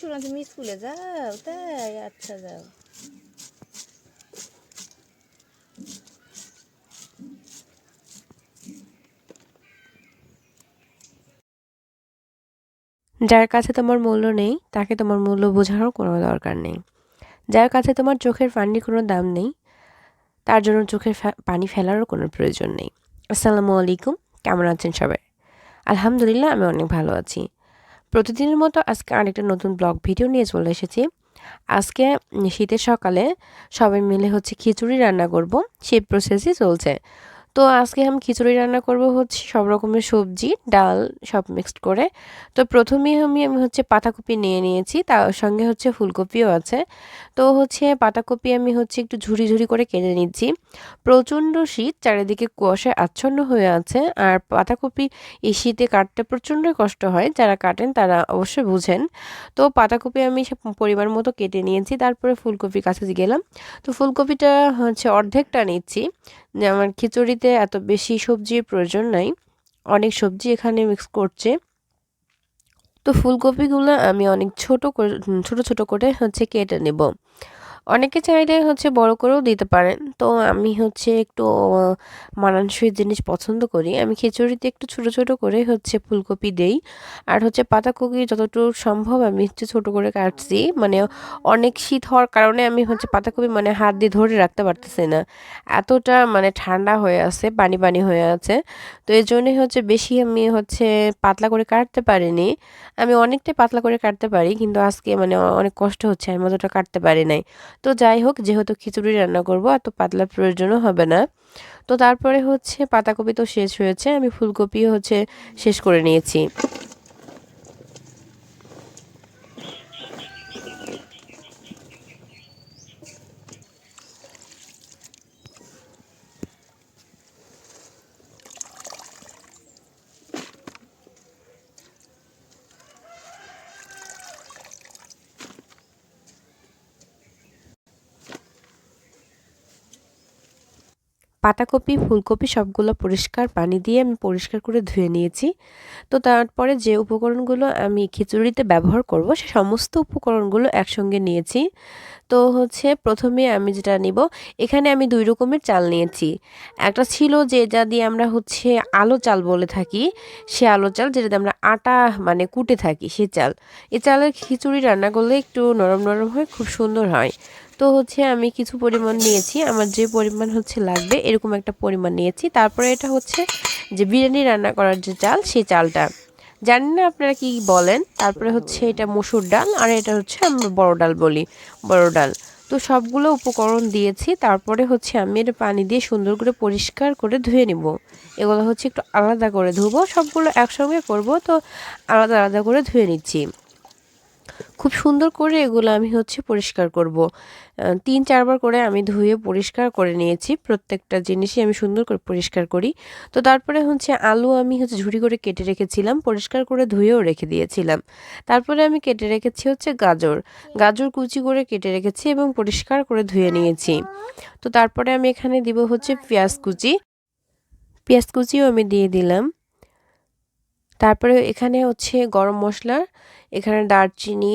শুনলাম তুমি স্কুলে যাও, তাই আচ্ছা যাও। যার কাছে তোমার মূল্য নেই, তাকে তোমার মূল্য বোঝারও কোনো দরকার নেই। যার কাছে তোমার চোখের পানির কোনো দাম নেই, তার জন্য চোখের পানি ফেলারও কোনো প্রয়োজন নেই। আসসালামু আলাইকুম, কেমন আছেন সবাই? আলহামদুলিল্লাহ, আমি অনেক ভালো আছি। প্রতিদিনের মতো আজকে আরেকটা নতুন ব্লগ ভিডিও নিয়ে চলে এসেছি। আজকে শীতের সকালে সবাই মিলে হচ্ছে খিচুড়ি রান্না করব। সেই প্রসেসই চলছে। তো আজকে আমি খিচুড়ি রান্না করব হচ্ছে সব রকমের সবজি, ডাল, সব মিক্সড করে। তো প্রথমেই আমি আমি হচ্ছে পাতাকপি নিয়ে নিয়েছি, তার সঙ্গে হচ্ছে ফুলকপিও আছে। তো হচ্ছে পাতাকপি আমি হচ্ছে একটু ঝুরি ঝুরি করে কেটে নিচ্ছি। প্রচণ্ড শীত, চারিদিকে কুয়াশায় আচ্ছন্ন হয়ে আছে, আর পাতাকপি এই শীতে কাটতে প্রচণ্ডই কষ্ট হয়, যারা কাটেন তারা অবশ্যই বুঝেন। তো পাতাকপি আমি পরিমাণ মতো কেটে নিয়েছি, তারপরে ফুলকপি কাছে গেলাম। তো ফুলকপিটা হচ্ছে অর্ধেকটা নিচ্ছি। আমার খিচুড়িতে এত বেশি সবজির প্রয়োজন নাই। অনেক সবজি এখানে মিক্স করছে। তো ফুলকপিগুলো আমি অনেক ছোট ছোট ছোট করে হচ্ছে কেটে নেব। অনেকে চাইলে হচ্ছে বড় করেও দিতে পারেন। তো আমি হচ্ছে একটু মানানসই জিনিস পছন্দ করি। আমি খিচুড়িতে একটু ছোট ছোট করে হচ্ছে ফুলকপি দেই। আর হচ্ছে পাতাকপি যতটুকু সম্ভব আমি হচ্ছে ছোট করে কাটছি। মানে অনেক শীত হওয়ার কারণে আমি হচ্ছে পাতাকপি মানে হাত দিয়ে ধরে রাখতে পারতেছি না। এতটা মানে ঠান্ডা হয়ে আছে, পানি পানি হয়ে আছে। তো এই জন্যই হচ্ছে বেশি আমি হচ্ছে পাতলা করে কাটতে পারিনি। আমি অনেকটাই পাতলা করে কাটতে পারি, কিন্তু আজকে মানে অনেক কষ্ট হচ্ছে। আমি অতটা কাটতে পারি নাই। তো যাই হোক, যেহেতু খিচুড়ি রান্না করব এত পাতলা প্রয়োজনও হবে না। তো তারপরে হচ্ছে পাতাকপি তো শেষ হয়েছে, আমি ফুলকপিও হচ্ছে শেষ করে নিয়েছি। পাতাকপি, ফুলকপি সবগুলো পরিষ্কার পানি দিয়ে আমি পরিষ্কার করে ধুয়ে নিয়েছি। তো তারপরে যে উপকরণগুলো আমি খিচুড়িতে ব্যবহার করব, সে সমস্ত উপকরণগুলো একসঙ্গে নিয়েছি। তো হচ্ছে প্রথমে আমি যেটা নিব, এখানে আমি দুই রকমের চাল নিয়েছি। একটা ছিল যে যা দিয়ে আমরা হচ্ছে আলো চাল বলে থাকি, সে আলো চাল যেটাতে আমরা আটা মানে কুটে থাকি, সে চাল। এই চালের খিচুড়ি রান্না করলে একটু নরম নরম হয়, খুব সুন্দর হয়। তো হচ্ছে আমি কিছু পরিমাণ নিয়েছি। আমার যে পরিমাণ হচ্ছে লাগবে, এরকম একটা পরিমাণ নিয়েছি। তারপরে এটা হচ্ছে যে বিরিয়ানি রান্না করার যে চাল, সেই চালটা। জানি না আপনারা কি বলেন। তারপরে হচ্ছে এটা মসুর ডাল, আর এটা হচ্ছে আমরা বড় ডাল বলি, বড় ডাল। তো সবগুলো উপকরণ দিয়েছি। তারপরে হচ্ছে আমি এটা পানি দিয়ে সুন্দর করে পরিষ্কার করে ধুয়ে নিব। এগুলো হচ্ছে একটু আলাদা করে ধুবো। সবগুলো একসঙ্গে করব, তো আলাদা আলাদা করে ধুয়ে নিচ্ছি। খুব সুন্দর করে এগুলো আমি হচ্ছে পরিষ্কার করব। তিন চারবার করে আমি ধুয়ে পরিষ্কার করে নিয়েছি। প্রত্যেকটা জিনিসই আমি সুন্দর করে পরিষ্কার করি। তো তারপরে হচ্ছে আলু আমি হচ্ছে ঝুড়ি করে কেটে রেখেছিলাম, পরিষ্কার করে ধুয়েও রেখে দিয়েছিলাম। তারপরে আমি কেটে রেখেছি হচ্ছে গাজর। গাজর কুচি করে কেটে রেখেছি এবং পরিষ্কার করে ধুয়ে নিয়েছি। তো তারপরে আমি এখানে দিব হচ্ছে পেঁয়াজ কুচি। পেঁয়াজ কুচিও আমি দিয়ে দিলাম। তারপরে এখানে হচ্ছে গরম মশলা এখানে দারচিনি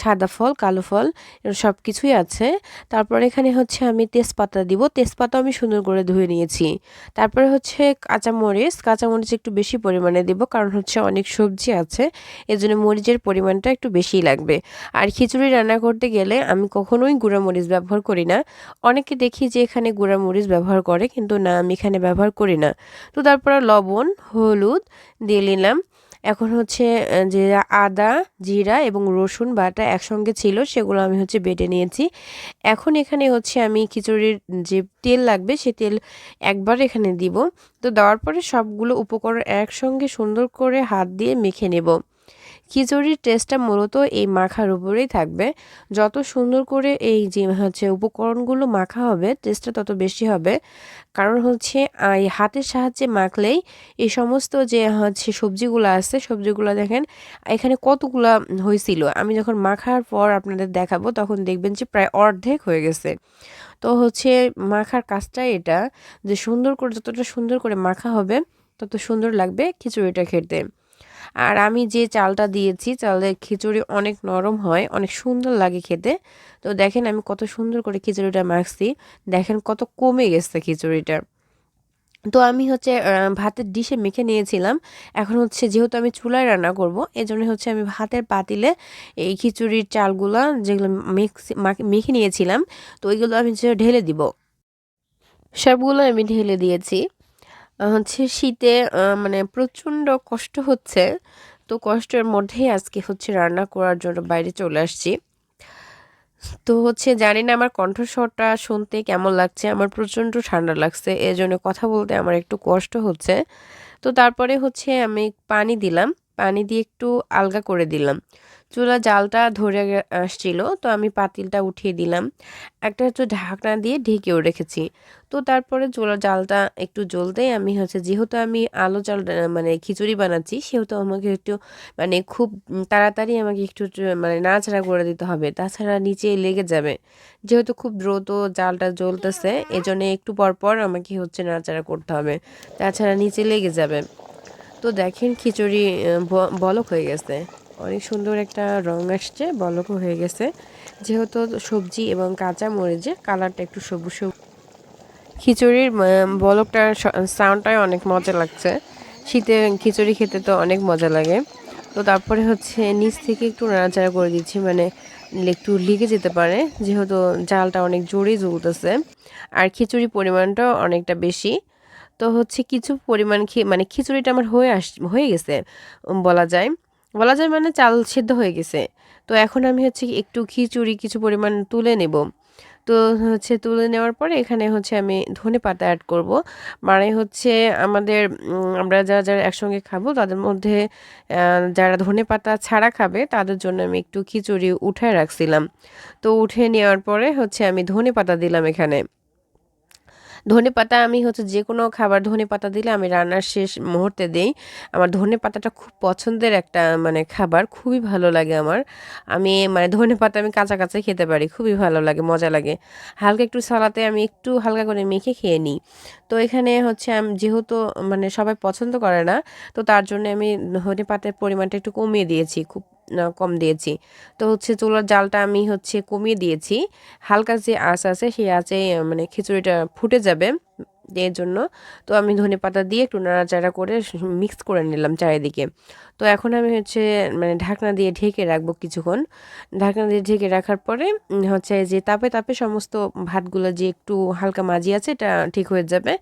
সাদা ফল, কালো ফল সব কিছুই আছে। তারপরে এখানে হচ্ছে আমি তেজপাতা দিব। তেজপাতা আমি সুন্দর করে ধুয়ে নিয়েছি। তারপরে হচ্ছে কাঁচামরিচ। কাঁচামরিচ একটু বেশি পরিমাণে দিব কারণ হচ্ছে অনেক সবজি আছে। এজন্য মরিচের পরিমাণটা একটু বেশিই লাগবে। আর খিচুড়ি রান্না করতে গেলে আমি কখনোই গুঁড়া মরিচ ব্যবহার করি না। অনেকে দেখি যে এখানে গুঁড়া মরিচ ব্যবহার করে, কিন্তু না, আমি এখানে ব্যবহার করি না। তো তারপরে লবণ, হলুদ দিয়ে নিলাম। এখন হচ্ছে যে আদা, জিরা এবং রসুন বাটা একসঙ্গে ছিল, সেগুলো আমি হচ্ছে বেটে নিয়েছি। এখন এখানে হচ্ছে আমি খিচুড়ির যে তেল লাগবে, সে তেল একবার এখানে দিব। তো দেওয়ার পরে সবগুলো উপকরণ একসঙ্গে সুন্দর করে হাত দিয়ে মেখে নেব। খিচুড়ির টেস্টটা মূলত এই মাখার উপরেই থাকবে। যত সুন্দর করে এই যে হচ্ছে উপকরণগুলো মাখা হবে টেস্টটা তত বেশি হবে। কারণ হচ্ছে এই হাতের সাহায্যে মাখলেই এই সমস্ত যে হচ্ছে সবজিগুলো আছে, সবজিগুলো দেখেন, এখানে কতগুলা হয়েছিল। আমি যখন মাখার পর আপনাদের দেখাবো, তখন দেখবেন যে প্রায় অর্ধেক হয়ে গেছে। তো হচ্ছে মাখার কাজটা এটা, যে সুন্দর করে, যতটা সুন্দর করে মাখা হবে, তত সুন্দর লাগবে খিচুড়িটা খেতে। আর আমি যে চালটা দিয়েছি, চালের খিচুড়ি অনেক নরম হয়, অনেক সুন্দর লাগে খেতে। তো দেখেন আমি কত সুন্দর করে খিচুড়িটা মাখছি। দেখেন কত কমে গেছে খিচুড়িটা। তো আমি হচ্ছে ভাতের ডিশে মেখে নিয়েছিলাম। এখন হচ্ছে যেহেতু আমি চুলায় রান্না করব, এজন্য হচ্ছে আমি ভাতের পাতিলে এই খিচুড়ির চালগুলো যেগুলো মেখে নিয়েছিলাম, তো ওইগুলো আমি ঢেলে দিব, সবগুলো আমি ঢেলে দিয়েছি। হচ্ছে শীতে মানে প্রচণ্ড কষ্ট হচ্ছে। তো কষ্টের মধ্যেই আজকে হচ্ছে রান্না করার জন্য বাইরে চলে আসছি। তো হচ্ছে জানি না আমার কণ্ঠস্বরটা শুনতে কেমন লাগছে, আমার প্রচণ্ড ঠান্ডা লাগছে এই জন্য কথা বলতে আমার একটু কষ্ট হচ্ছে। তো তারপরে হচ্ছে আমি পানি দিলাম, পানি দিয়ে একটু আলগা করে দিলাম। চুলা জালটা ধরে আসছিল, তো আমি পাতিলটা উঠিয়ে দিলাম। একটা হচ্ছে ঢাকনা দিয়ে ঢেকেও রেখেছি। তো তারপরে চুলা জালটা একটু জ্বলতেই আমি হচ্ছে, যেহেতু আমি আলো চাল মানে খিচুড়ি বানাচ্ছি, সেহেতু আমাকে একটু মানে খুব তাড়াতাড়ি আমাকে একটু মানে নাড়াচাড়া করে দিতে হবে। তাছাড়া নিচে লেগে যাবে। যেহেতু খুব দ্রুত জালটা জ্বলতেছে, এজন্য একটু পর পর আমাকে হচ্ছে নাড়াচাড়া করতে হবে। তাছাড়া নিচে লেগে যাবে। তো দেখেন খিচুড়ি বলক হয়ে গেছে। অনেক সুন্দর একটা রং আসছে, বলকও হয়ে গেছে। যেহেতু সবজি এবং কাঁচা মরিচে কালারটা একটু সবুজ সবুজ। খিচুড়ির বলকটার সাউন্ডটাই অনেক মজা লাগছে। শীতে খিচুড়ি খেতে তো অনেক মজা লাগে। তো তারপরে হচ্ছে নিচ থেকে একটু নাড়াচাড়া করে দিচ্ছি মানে একটু লিগে যেতে পারে, যেহেতু জালটা অনেক জোরেই জ্বলতেছে। আর খিচুড়ি পরিমাণটাও অনেকটা বেশি। তো হচ্ছে কিছু পরিমাণ মানে খিচুড়িটা আমার হয়ে আস, হয়ে গেছে বলা যায়। বলা যায় মানে চাল সেদ্ধ হয়ে গেছে। তো এখন আমি হচ্ছে একটু খিচুড়ি কিছু পরিমাণ তুলে নেব। তো হচ্ছে তুলে নেওয়ার পরে এখানে হচ্ছে আমি ধনে পাতা অ্যাড করব। মানে হচ্ছে আমাদের আমরা যারা যারা একসঙ্গে খাব তাদের মধ্যে যারা ধনে পাতা ছাড়া খাবে তাদের জন্য আমি একটু খিচুড়ি উঠায় রাখছিলাম। তো উঠে নেওয়ার পরে হচ্ছে আমি ধনে পাতা দিলাম এখানে। ধনে পাতা আমি হচ্ছে যে কোনো খাবার ধনে পাতা দিলে আমি রান্নার শেষ মুহূর্তে দিই। আমার ধনে পাতাটা খুব পছন্দের একটা মানে খাবার, খুবই ভালো লাগে আমার। আমি মানে ধনে পাতা আমি কাঁচা কাঁচা খেতে পারি, খুবই ভালো লাগে, মজা লাগে। হালকা একটু সালাতে আমি একটু হালকা করে মেখে খেয়ে নিই। তো এখানে হচ্ছে আমি, যেহেতু মানে সবাই পছন্দ করে না, তো তার জন্য আমি ধনে পাতার পরিমাণটা একটু কমিয়ে দিয়েছি। খুব কম দিয়েছি। তো হচ্ছে চুলার জালটা আমি হচ্ছে কমিয়ে দিয়েছি। হালকা যে আঁচ আছে, সেই আঁচে মানে খিচুড়িটা ফুটে যাবে এর জন্য। তো আমি ধনে পাতা দিয়ে একটু নাড়াচাড়া করে মিক্স করে নিলাম চারিদিকে। তো এখন আমি হচ্ছে মানে ঢাকনা দিয়ে ঢেকে রাখব কিছুক্ষণ। ঢাকনা দিয়ে ঢেকে রাখার পরে হচ্ছে যে তাপে তাপে সমস্ত ভাতগুলো যে একটু হালকা মাজি আছে, এটা ঠিক হয়ে যাবে।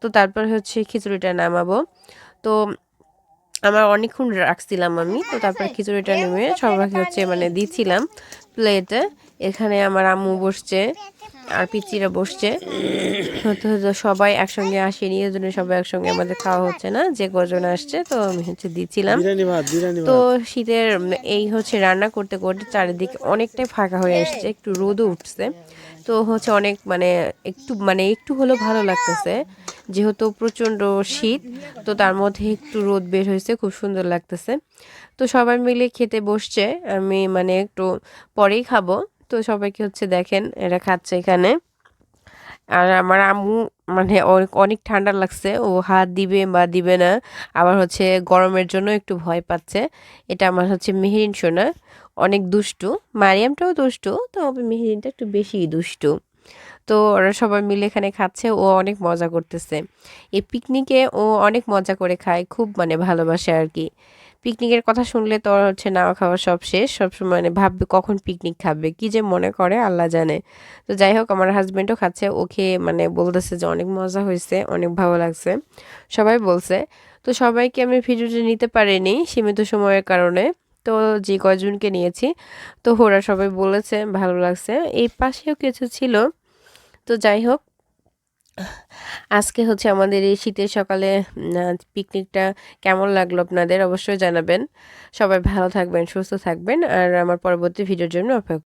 তো তারপর হচ্ছে খিচুড়িটা নামাবো। তো আমার অনেকক্ষণ রাখছিলাম আমি তো তারপরে খিচুড়িটা নেমে সবাইকে হচ্ছে মানে দিচ্ছিলাম প্লেটে এখানে আমার আম্মু বসছে আর পিচিরা বসছে। তো সবাই একসঙ্গে আসেনি এই জন্য সবাই একসঙ্গে আমাদের খাওয়া হচ্ছে না যে কজন আসছে তো আমি হচ্ছে দিচ্ছিলাম। তো শীতের এই হচ্ছে রান্না করতে করতে চারিদিকে অনেকটাই ফাঁকা হয়ে আসছে একটু রোদও উঠছে। তো হচ্ছে অনেক মানে একটু মানে একটু হলেও ভালো লাগতেছে। যেহেতু প্রচণ্ড শীত, তো তার মধ্যে একটু রোদ বের হয়েছে, খুব সুন্দর লাগতেছে। তো সবাই মিলে খেতে বসছে, আমি মানে একটু পরেই খাব। তো সবাইকে হচ্ছে দেখেন, এরা খাচ্ছে এখানে। আর আমার আম্মু মানে অনেক ঠান্ডা লাগছে, ও হাত দিবে বা দিবে না, আবার হচ্ছে গরমের জন্য একটু ভয় পাচ্ছে। এটা আমার হচ্ছে মেহেরিন সোনা, অনেক দুষ্টু। মারিয়ামটাও দুষ্টু, তো মেহেরিনটা একটু বেশি দুষ্টু। তো ওরা সবাই মিলে এখানে খাচ্ছে, ও অনেক মজা করতেছে। এই পিকনিকে ও অনেক মজা করে খায়, খুব মানে ভালোবাসে আর কি। পিকনিকের কথা শুনলে তো হচ্ছে না খাওয়া সব শেষ সবসময় মানে ভাববে কখন পিকনিক খাবে, কি যে মনে করে আল্লাহ জানে। তো যাই হোক, আমার হাজব্যান্ডও খাচ্ছে ওকে মানে বলতেছে যে অনেক মজা হয়েছে, অনেক ভালো লাগছে, সবাই বলছে। তো সবাইকে আমি ভিডিওটি নিতে পারিনি সীমিত সময়ের কারণে, তো যে কয়জনকে নিয়েছি, তো ওরা সবাই বলেছে ভালো লাগছে। এই পাশেও কিছু ছিল তো যাই হোক, আজকে হচ্ছে আমাদের এই শীতের সকালে পিকনিকটা কেমন লাগল আপনাদের অবশ্যই জানাবেন। সবাই ভালো থাকবেন, সুস্থ থাকবেন, আর আমার পরবর্তী ভিডিওর জন্য অপেক্ষা